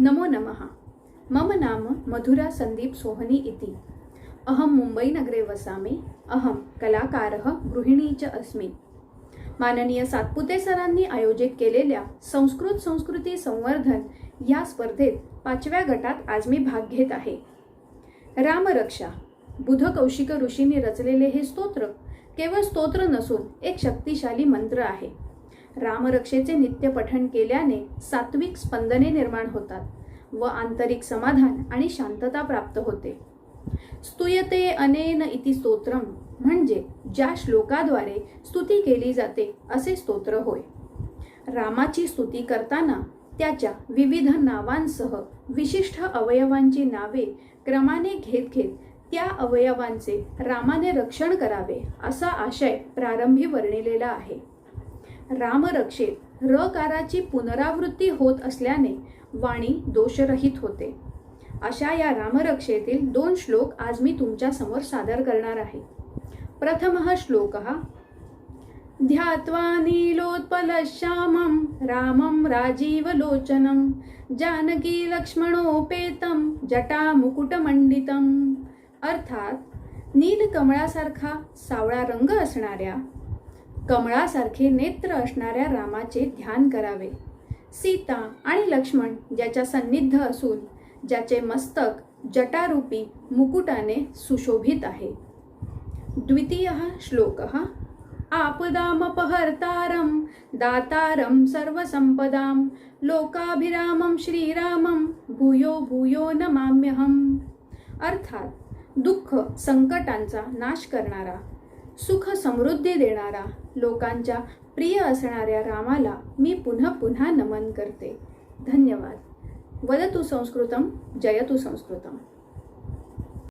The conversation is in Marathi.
नमो नमः. मम नाम मधुरा सन्दीप सोहनी इति. अहं मुम्बैनगरे वसामि. अहं कलाकारः गृहिणी च अस्मि. माननीय सातपुते सरांनी आयोजित केलेल्या संस्कृत संस्कृती संवर्धन या स्पर्धेत पाचव्या गटात आज मी भाग घेत आहे. रामरक्षा बुध कौशिक ऋषींनी रचलेले हे स्तोत्र केवळ स्तोत्र नसून एक शक्तिशाली मंत्र आहे. रामरक्षेचे नित्य पठण केल्याने सात्विक स्पंदने निर्माण होतात व आंतरिक समाधान आणि शांतता प्राप्त होते. स्तुयते अनेन इति स्तोत्रम म्हणजे ज्या श्लोकाद्वारे स्तुती केली जाते असे स्तोत्र होय. रामाची स्तुती करताना त्याच्या विविध नावांसह विशिष्ट अवयवांची नावे क्रमाने घेत घेत त्या अवयवांचे रामाने रक्षण करावे असा आशय प्रारंभी वर्णिलेला आहे. रामरक्षेत रकाराची पुनरावृत्ती होत असल्याने वाणी दोषरहित होते. अशा या रामरक्षेतील दोन श्लोक आज मी तुमच्यासमोर सादर करणार आहे. प्रथमः श्लोकः ध्यात्वा नीलोत्पलश्यामं रामं राजीवलोचनं जानकी लक्ष्मणोपेतं जटामुकुटमण्डितम् अर्थात नीलकमळासारखा सावळा रंग असणाऱ्या कमळासारखे नेत्र असणाऱ्या रामाचे ध्यान करावे. सीता आणि लक्ष्मण ज्याच्या सन्निध असून ज्याचे मस्तक जटारूपी मुकुटाने सुशोभित आहे. द्वितीय श्लोकः आपदामपहर्तारं दातारं सर्वसंपदां लोकाभिरामं श्रीरामं भूयो भूयो नमाम्यहम्. अर्थात दुःख संकटांचा नाश करणारा सुख समृद्धी देणारा लोकांच्या प्रिय असणाऱ्या रामाला मी पुन्हा पुन्हा नमन करते. धन्यवाद. वदतु संस्कृतं जयतु संस्कृतम.